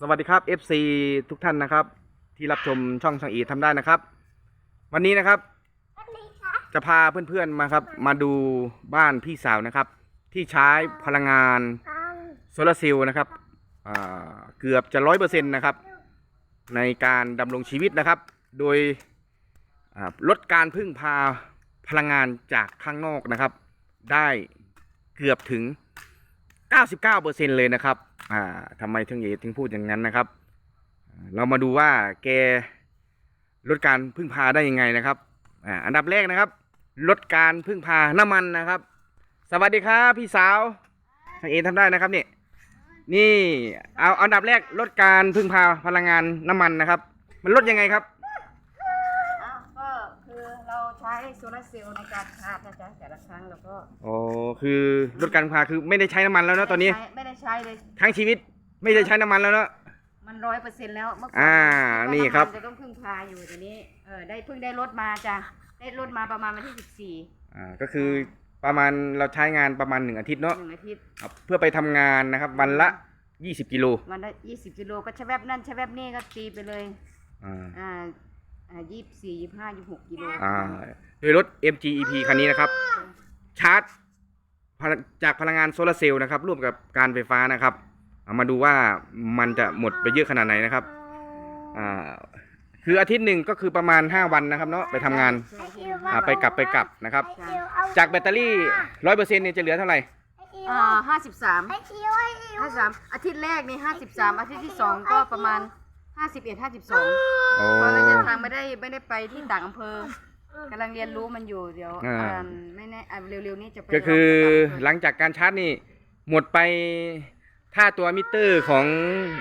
สวัสดีครับ FC ทุกท่านนะครับ ที่รับชมช่องช่างอีทำได้นะครับ วันนี้นะครับ จะพาเพื่อนๆมาครับ มาดูบ้านพี่สาวนะครับ ที่ใช้พลังงานโซลาร์เซลล์นะครับเกือบจะร้อยเปอร์เซ็นต์นะครับ ในการดำรงชีวิตนะครับ โดยลดการพึ่งพาพลังงานจากข้างนอกนะครับ ได้เกือบถึง 99%เลยนะครับ อ่าทำไมถึงเอถึงพูดอย่างนั้นนะครับ เรามาดูว่าแกลดการพึ่งพาได้ยังไงนะครับอ่าอันดับแรกนะครับ ลดการพึ่งพาน้ำมันนะครับ สวัสดีครับพี่สาวทางเอทำได้นะครับนี่นี่เอาอันดับแรกลดการพึ่งพาพลังงานน้ำมันนะครับ มันลดยังไงครับ อ้าวก็คือเราใช้ โซลาร์เซลล์ในการชาร์จนะจ๊ะแต่ละครั้งแล้วก็อ๋อคือลดการพึ่งพาคือไม่ได้ใช้น้ำมันแล้วเนอะตอนนี้ไม่ได้ใช้ไม่ได้ใช้เลย ทั้งชีวิตไม่ได้ใช้น้ำมันแล้วเนอะ มันร้อยเปอร์เซ็นต์แล้วเมื่อก่อนอ่าตอนี่ครับำมัจะต้องพึ่งพาอยู่แต่นี้เออได้เพิ่งได้รถมาจ้ะได้รถมาประมาณวันที่สิบสี่อ่าก็คือประมาณเราใช้งานประมาณหนึ่งอาทิตย์เนาะหนึ่งอาทิตย์ครับเพื่อไปทำงานนะครับ วันละ 20 กิโลวันละยี่สิบกิโลก็ใช้แวบนั่นใช้แวบนี่ก็ตีไปเลยอ่า อ่าอ่า ยี่สิบสี่ยี่สิบห้ายี่สิบหกกิโลอ่าโดยรถ MGEP คันนี้นะครับ ชาร์จพลังจากพลังงานโซลาร์เซลล์นะครับร่วมกับการไฟฟ้านะครับเอามาดูว่ามันจะหมดไปเยอะขนาดไหนนะครับอ่าคืออาทิตย์หนึ่งก็คือประมาณ 5 วันนะครับเนาะไปทำงานใช่ใช่อ่าไปกลับไปกลับนะครับ จากแบตเตอรี่ร้อยเปอร์เซ็นต์เนี่ยจะเหลือเท่าไหร่อ่าห้าสิบสามห้าสามอาทิตย์แรกนี่ห้าสิบสามอาทิตย์ที่สองก็ประมาณ ห้าสิบเอ็ดห้าสิบสองโอ้เพราะระยะทางไม่ได้ไม่ได้ไปที่ต่างอำเภอกำลังเรียนรู้มันอยู่เดี๋ยวอ่า อ่าไม่แน่อ่าเร็วๆนี้จะไปก็คือลงกับหลังจากการชาร์จนี่หมดไปถ้าตัวมิเตอร์ของ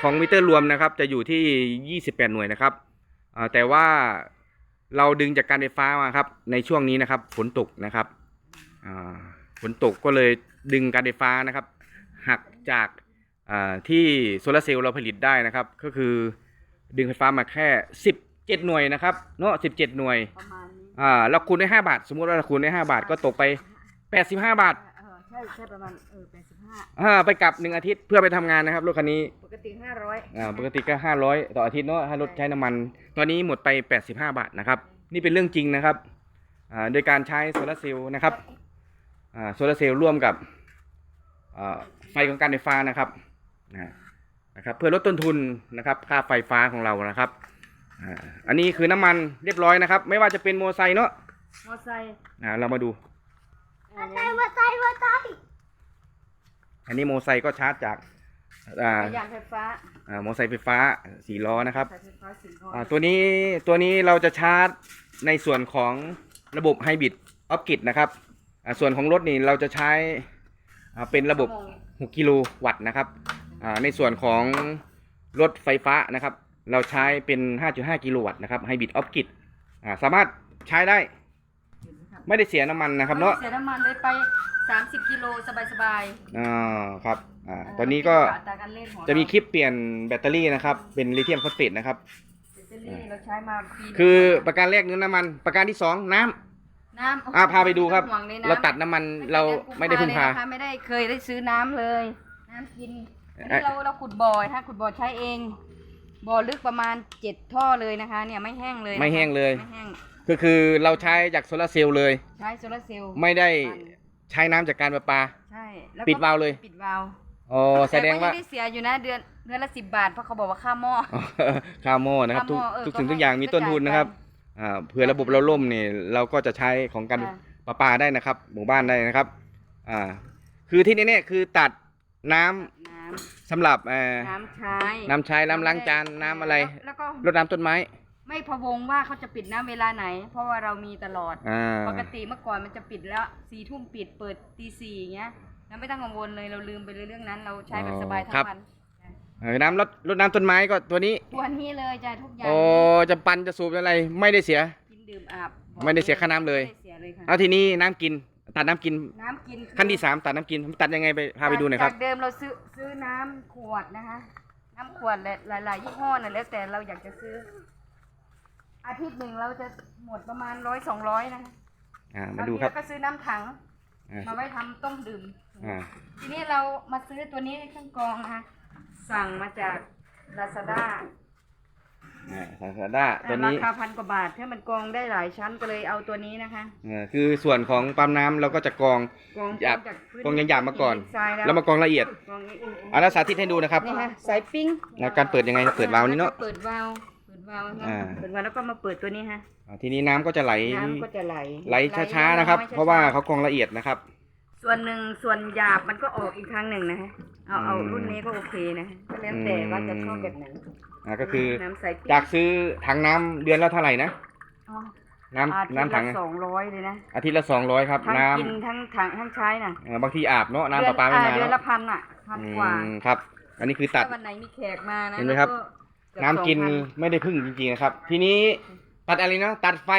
ของมิเตอร์รวมนะครับ จะอยู่ที่ 28 หน่วยนะครับอ่าแต่ว่าเราดึงจากการไฟฟ้ามาครับ ในช่วงนี้นะครับฝนตกนะครับอ่าฝนตกก็เลยดึงการไฟฟ้านะครับหักจากอ่าที่โซลาร์เซลล์เราผลิตได้นะครับ ก็คือ ดึงไฟฟ้ามาแค่17หน่วยนะครับเนาะ17หน่วยประมาณนี้อ่าเราคูณได้5บาท สมมุติว่าเราคูณได้5บาทก็ตกไป85บาทเออใช่ใช่ประมาณเออแปดสิบห้าอ่าไปกลับหนึ่งอาทิตย์เพื่อไปทำงานนะครับรถคันนี้ปกติห้าร้อยอ่าปกติก็500ต่ออาทิตย์เนาะถ้ารถใช้น้ำมัน ตอนนี้หมดไป85บาทนะครับ นี่เป็นเรื่องจริงนะครับอ่าโดยการใช้โซลาร์เซลล์นะครับอ่าโซลาร์เซลล์ร่วมกับอ่าไฟของการไฟฟ้านะครับนะ นะครับเพื่อลดต้นทุนนะครับค่าไฟฟ้าของเรานะครับอ่าอันนี้คือน้ำมันเรียบร้อยนะครับ ไม่ว่าจะเป็นโมอไซค์เนาะมอไซค์อ่าเรามาดูอ่าอันนี้โมอไซค์ก็ชาร์จจากอ่าจักรยานไฟฟ้าอ่ามอเตอร์ไซค์ไฟฟ้าสี่ล้อนะครับสายไฟฟ้าสิงห์อ่าตัวนี้ตัวนี้เราจะชาร์จในส่วนของระบบไฮบริดออฟกิดนะครับอ่าส่วนของรถนี่เราจะใช้อ่าเป็นระบบ 6 กิโลวัตต์นะครับอ่า ในส่วนของรถไฟฟ้านะครับ เราใช้เป็น 5.5 กิโลวัตต์นะครับไฮบริดออฟกิดอ่าสามารถใช้ได้ ไม่ได้เสียน้ำมันนะครับเนาะเสียน้ำมันเลยไป 30 กิโลสบายอ่าครับอ่าๆตอนนี้ก็อัตราการเล่นของจะมีคลิปเปลี่ยนแบตเตอรี่นะครับ เป็นลิเธียมฟอสเฟตนะครับแบตเตอรี่เราใช้มาปีหนึ่งคือประการแรกเนื้อน้ำมัน ประการที่สองน้ำน้ำอ่าพาไปดูครับห่วงลยนะเราตัดน้ำมันเราไม่ได้พึ่งพาเลยนะคะไม่ได้เคยได้ซื้อน้ำเลย น้ำกิน อันเอ๊ะนี้เราเราขุดบ่อถ้าขุดบ่อใช้เอง บ่อลึกประมาณเจ็ดท่อเลยนะคะ เนี่ยไม่แห้งเลยนะคะไม่แห้งเลย ไม่แห้งก็คือเราใช้จากโซลาร์เซลล์เลย ใช้โซลาร์เซลล์ไม่ได้ปั่นใช้น้ำจากการประปา ใช่แล้วก็ปิดวาล์วเลย ปิดวาล์วอ๋อแสดงว่า ต่ก็ยัได้เสียอยู่นะเดือนเดือนละสิบบาทเพราะเขาบอกว่าค่าหม้อค่าหม้อนะครับทุกค่าหม้อเออทุกสิ่งก็ทุกอย่างมีต้นทุนนะครับก็จ่ายอ่าเผื่อระบบเราล่มเนี่ยเราก็จะใช้ของการค่ะ ประปาได้นะครับ หมู่บ้านได้นะครับอ่าคือที่นี่เนี่ยคือตัดน้ำน้ สำหรับเอ่อำน้ำใช้น้ำใช้น้ำล้างจานน้ำอะไรแล้วแล้วก็รดน้ำต้นไม้ไม่พะวงว่าเขาจะปิดน้ำเวลาไหน เพราะว่าเรามีตลอด อ่าปกติเมื่อก่อนมันจะปิดแล้วสี่ทุ่มปิดเปิดตีสี่อย่างเงี้ยแล้วไม่ต้องกังวลเลยเราลืมไปเลยเรื่องนั้น เราใช้แบบสบายทั้งวันเออน้ำรดรดน้ำต้นไม้ก็ตัวนี้ตัวนี้เลยจ้ะทุกอย่างโอ้จะปั่นจะสูบอะไรไม่ได้เสียกินดื่มอาบไม่ได้เสียค่าน้ำเลยไม่ได้เสียเลยค่ะ เอาทีนี้น้ำกิน ตัดน้ำกินน้ำกินอขั้นที่สามตัดน้ำกินตัดยังไงไปพาไปดูหน่อยครับ จากเดิมเราซื้อซื้อน้ำขวดนะคะ น้ำขวดหลายๆยี่ห้อน่ะแล้วแต่เราอยากจะซื้อ อาทิตย์หนึ่งเราจะหมดประมาณร้อยสองร้อยนะคะอ่ามาดูครับงทีเก็ซื้อน้ำถัง อ่ามาไว้ทำต้มดื่ม อ่าทีนี้เรามาซื้อตัวนี้เครื่องกรองนะคะสั่งมาจากลาซาด้าอ่า ซาซาด้าตัวรานี้คาพันกว่าบาทถ้ามันกรองได้หลายชั้นก็เลยเอาตัวนี้นะคะอ่าคือส่วนของปั๊มน้ำเราก็จะกรองกรองหยาบจากพื้นกรองหยาบๆมาก่อน ทรายแล้วแล้วมากรองละเอียดกรองนี้อ่าแล้วสาธิตให้ดูนะครับนี่ค่ะสายปิ้งอ่าการเปิดยังไงเปิดวาล์วนี้เนาะ เปิดวาล์วเปิดวาล์วนะอ่า เปิดวาล์วแล้วก็มาเปิดตัวนี้ฮะอ่าทีนี้น้ำก็จะไหลน้ำก็จะไหลไหลช้าๆนะครับอยๆเพราะว่าเขากรองละเอียดนะครับ ส่วนหนึ่งส่วนหยาบมันก็ออกอีกครั้งหนึ่งนะฮะเอาเอาอืมรุ่นนี้ก็โอเคนะฮะก็แล้วแต่ว่าจะชอบแบบไหนอ่าก็คือน้ำใสปิ้งจากซื้อถังน้ำเดือนละเท่าไหร่นะ อ๋อน้ำอาทิตน้ำย์ถัละงสองร้อยเลยนะอาทิตย์ละสองร้อยครับ ทั้งน้กินทั้งถังทั้งใช้น่ะำอ่าบางทีอาบเนาะน้ำประปาไม่เดือนมาอ่เดือนเนาะละพันอะพันกว่าอืมครับ อันนี้คือตัด ถ้าวันไหนมีแขกมานะเห็นไหมครับ แล้วเกือบน้ำกิน2,000ไม่ได้พึ่งจริงๆนะครับ ทีนี้ตัดอะไรนะตัดไฟ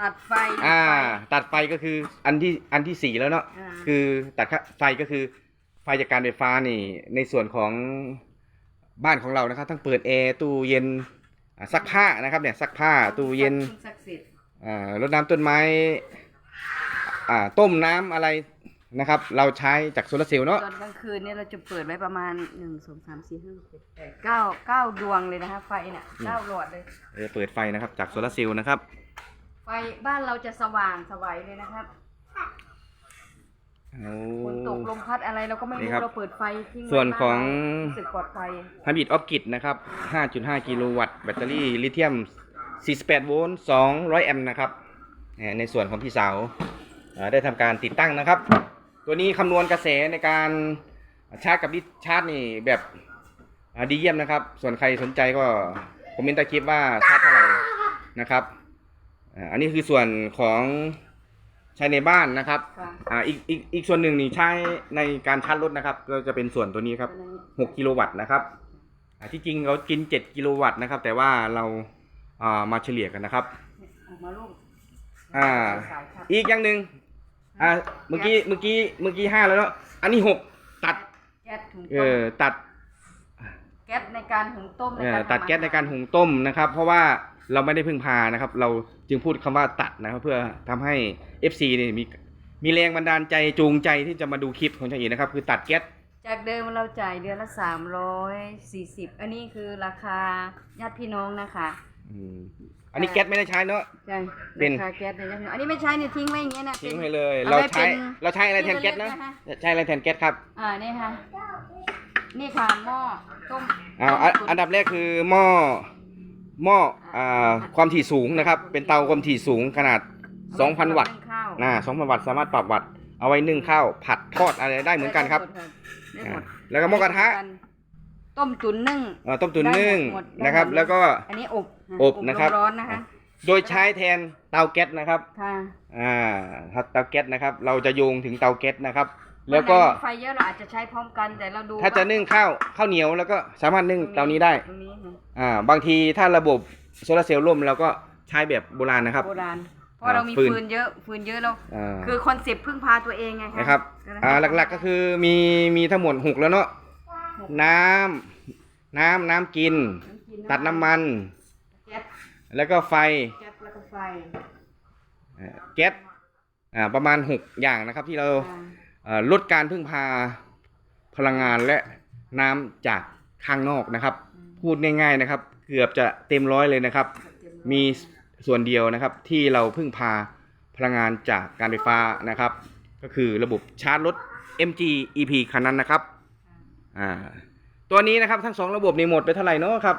ตัดไฟอ่าไฟตัดไฟก็คืออันที่อันที่สี่แล้วเนาะอ่าคือตัดค่าไฟก็คือไฟจากการไฟฟ้านี่ ในส่วนของบ้านของเรานะครับ ทั้งเปิดแอร์ตู้เย็นอ่าซักผ้านะครับเนี่ยซักผ้าตู้เย็นศักดิ์สิทธิ์อ่ารดน้ำต้นไม้อ่าต้มน้ำอะไรนะครับ เราใช้จากโซลาร์เซลล์เนาะตอนกลางคืนเนี่ยเราจะเปิดไว้ประมาณหนึ่งสองสามสี่ห้าหกเจ็ดแปดเก้าเก้าดวงเลยนะคะไฟเนี่ยเก้าหลอดเลย เออเปิดไฟนะครับจากโซลาร์เซลล์นะครับ ไฟบ้านเราจะสว่างสวัยเลยนะครับโอ้ ฝนตกลมพัดอะไรเราก็ไม่นี่รู้ครับเราเปิดไฟทิ้งไส่วนของ รู้สึกปลอดภัยฮับบิทออฟกิดนะครับ 5.5 กิโลวัตต์แบตเตอรี่ลิเธียม 48 โวลต์ 200 แอมป์นะครับเนี่ยในส่วนของพี่สาวอ่าได้ทำการติดตั้งนะครับ ตัวนี้คำนวณกระแสในการชาร์จกับดิสชาร์จนี่แบบอ่าดีเยี่ยมนะครับ ส่วนใครสนใจก็คอมเมนต์ใต้คลิปว่าชาร์จเท่าไหร่นะครับ อ่าอันนี้คือส่วนของใช้ในบ้านนะครับค่ะอ่าอีกอีกอีกส่วนหนึ่งนี่ใช้ในการชาร์จรถนะครับ ก็จะเป็นส่วนตัวนี้ครับ6กิโลวัตต์นะครับอ่าที่จริงเรากิน7กิโลวัตต์นะครับ แต่ว่าเราอ่ามาเฉลี่ยกันนะครับ ออกมาลูกอ่า สายครับอีกอย่างหนึ่งอ่าเมื่อกี้เมื่อกี้เมื่อกี้ห้าแล้วเนาะอันนี้หกตัด แก๊สถุงเอต้มอตัดแก๊สในการหุงต้มเออารตัดแก๊สในการทำอหหุงต้มนะครับ เพราะว่า เราไม่ได้พึ่งพานะครับ เราจึงพูดคำว่าตัดนะครับ เพื่อทำให้ FC เนี่ยมีมีแรงบันดาลใจจูงใจที่จะมาดูคลิปของช่างเอกนะครับ คือตัดแก๊สจากเดิมเราจ่ายเดือนละสามร้อยสี่สิบอันนี้คือราคาญาติพี่น้องนะคะอืมอันนี้แก๊สไม่ได้ใช้เนาะใช่เป็นราคาแก๊สเนี่ยญาติพี่น้องอันนี้ไม่ใช้เนี่ยทิ้งไว้อย่างเงี้ยนะทิ้งป็นไปเลยเอาเราไว้ใช้เป็นเราใช้อะไรแทนแก๊สนะที่เล็กๆนะคะใช้อะไรแทนแก๊สครับ อ่านี่ค่ะนี่ค่ะหม้อต้มอ่าอันต้มอันดับแรกคือหม้อ หม้ออ่าความถี่สูงนะครับ เป็นเตาความถี่สูงขนาด 2,000 วัตต์นึ่งข้าวนะ2,000 วัตต์สามารถปรับวัตต์เอาไว้นึ่งข้าวผัดทอดอะไรได้เหมือนกันครับได้หมดอ่าแล้วก็หม้อกระทะต้มตุ๋นนึ่งเอ่อต้มตุ๋นนึ่งได้หมดได้หมดนะครับ แล้วก็ อันนี้อบอบนะครับ ร้อนๆนะคะโดยใช้แทนเตาแก๊สนะครับค่ะอ่าถ้าเตาแก๊สนะครับ เราจะโยงถึงเตาแก๊สนะครับ แล้วก็วันไหนมีไฟเยอะเราอาจจะใช้พร้อมกันแต่เราดูถ้าจะว่นึ่งข้าวข้าวเหนียวแล้วก็สามารถนึ่งเตานี้ได้ตรงนี้ค่ะอ่าบางทีถ้าระบบโซลาร์เซลล์ล่มเราก็ใช้แบบโบราณนะครับ โบราณเพราะอ่าเรามีฟืน ฟืนเยอะฟืนเยอะเราอ่าคือคอนเซปต์พึ่งพาตัวเองไงคะนะครับอ่าหลักๆก็คือมีมีทั้งหมดหกแล้วเนาะน้ำน้ำน้ำกิน ตัดน้ำมันแก๊สแล้วก็ไฟแก๊สแล้วก็ไฟอ่าแก๊สอ่าประมาณหกอย่างนะครับที่เรา อ่าอ่า ลดการพึ่งพาพลังงานและน้ำจากข้างนอกนะครับ พูดง่าย ๆนะครับ เกือบจะเต็มร้อยเลยนะครับ มีส่วนเดียวนะครับที่เราพึ่งพาพลังงานจากการไฟฟ้านะครับ ก็คือระบบชาร์จรถ MG EP คันนั้นนะครับอ่าตัวนี้นะครับทั้งสองระบบนี่หมดไปเท่าไหร่เนาะครับ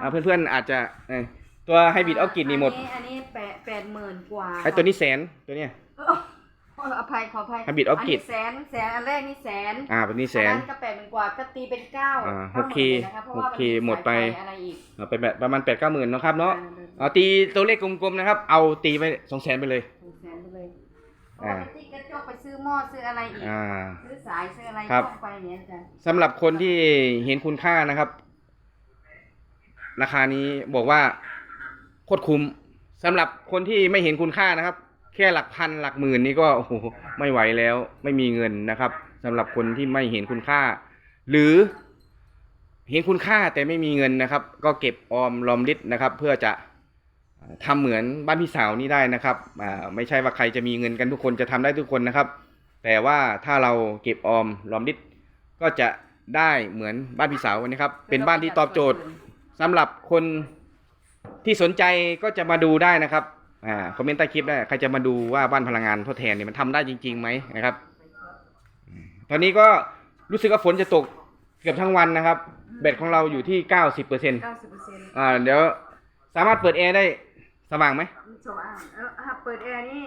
อ่าเพื่อนๆอาจจะเอ้ยตัวไฮบริดออฟกิดนี่หมด อันนี้อันนี้แปดแปดหมื่นกว่าไอ้ตัวนี้แสนตัวเนี้ยเออภัยขออภัย Habit of น Kid นี้แสนแสนอันแรกนี่แสนอ่าตัวนี้แสน อัก็แปดหมื่นกว่าก็ตีเป็นเก้าอ่าก้า 6K มื่นเคะเพราะว่า 6K นหมดไป อะไรอีกเอาไปแบบประมาณแปดเก้าหมื่นนาะครับเนาะอ่เอาตีตัวเลขกลมๆนะครับ เอาตีไปสองแสนไปเลยสองแสนไปเลยเพราะว่า ไปติ๊กกระจกไปซื้อหม้อซื้ออะไรอีก อ่า ซื้อสายซื้ออะไรครับ ต้องไปเนี่ยจ้ะสำหรับคนที่เห็นคุณค่านะครับ ราคานี้บอกว่าโคตรคุ้มสำหรับคนที่ไม่เห็นคุณค่านะครับ แค่หลักพันหลักหมื่นนี่ก็โอ้โหไม่ไหวแล้วไม่มีเงินนะครับสำหรับคนที่ไม่เห็นคุณค่า หรือ เห็นคุณค่าแต่ไม่มีเงินนะครับ ก็เก็บออมรอมริดนะครับ เพื่อจะทำเหมือนบ้านพี่สาวนี่ได้นะครับอ่าไม่ใช่ว่าใครจะมีเงินกันทุกคนจะทำได้ทุกคนนะครับ แต่ว่าถ้าเราเก็บออมรอมริดก็จะได้เหมือนบ้านพี่สาวนนี้ครับ เป็นบ้านที่ตอบโจทย์สำหรับคนที่สนใจก็จะมาดูได้นะครับ อ่าคอมเมนต์ใต้คลิปได้ใครจะมาดูว่าบ้านพลังงานทดแทนเนี่ยมันทำได้จริงๆไหมนะครับ ตอนนี้ก็รู้สึกว่าฝนจะตกเกือบทั้งวันนะครับแบตของเราอยู่ที่90%เก้าสิบเปอร์เซ็นต์อ่าเดี๋ยวสามารถเปิดแอร์ได้สว่างไหมสว่างเออถ้าเปิดแอร์นี่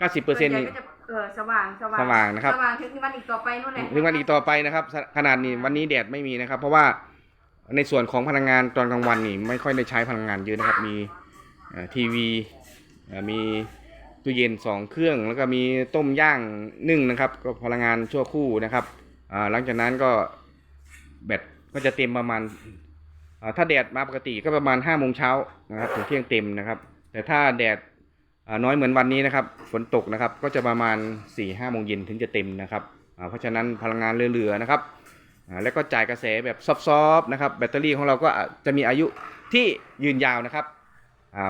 90%ส่วนใหญ่นี่ก็จะเออสว่างสว่างสว่างนะครับสว่างถึงวันอีกต่อไปนู่นแหละถึงวันอีกต่อไปนะครับสขนาดนี้วันนี้แดดไม่มีนะครับ เพราะว่าในส่วนของพลังงานตอนกลางวันนี่ไม่ค่อยได้ใช้พลังงานเยอะนะครับ มีเอ่อทีวีเอ่อ มีตู้เย็นสองเครื่อง แล้วก็มีต้มย่างนึ่งนะครับ ก็พลังงานชั่วคู่นะครับหลังจากนั้นก็แบตก็จะเต็มประมาณถ้าแดดมาปกติก็ประมาณ5้าโมงเช้านะครับถึงเที่ยงเต็มนะครับ แต่ถ้าแดดน้อยเหมือนวันนี้นะครับ ฝนตกนะครับก็จะประมาณ4ี่ห้าโมงเย็นถึงจะเต็มนะครับเพราะฉะนั้นพลังงานเหลือๆนะครับแล้วก็จ่ายกระแสแบบซอฟๆนะครับ แบตเตอรี่ของเราก็จะมีอายุที่ยืนยาวนะครับ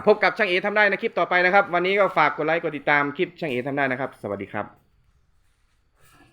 พบกับช่างเอทำได้ในคลิปต่อไปนะครับ วันนี้ก็ฝากกดไลค์กดติดตามคลิปช่างเอทำได้นะครับ สวัสดีครับ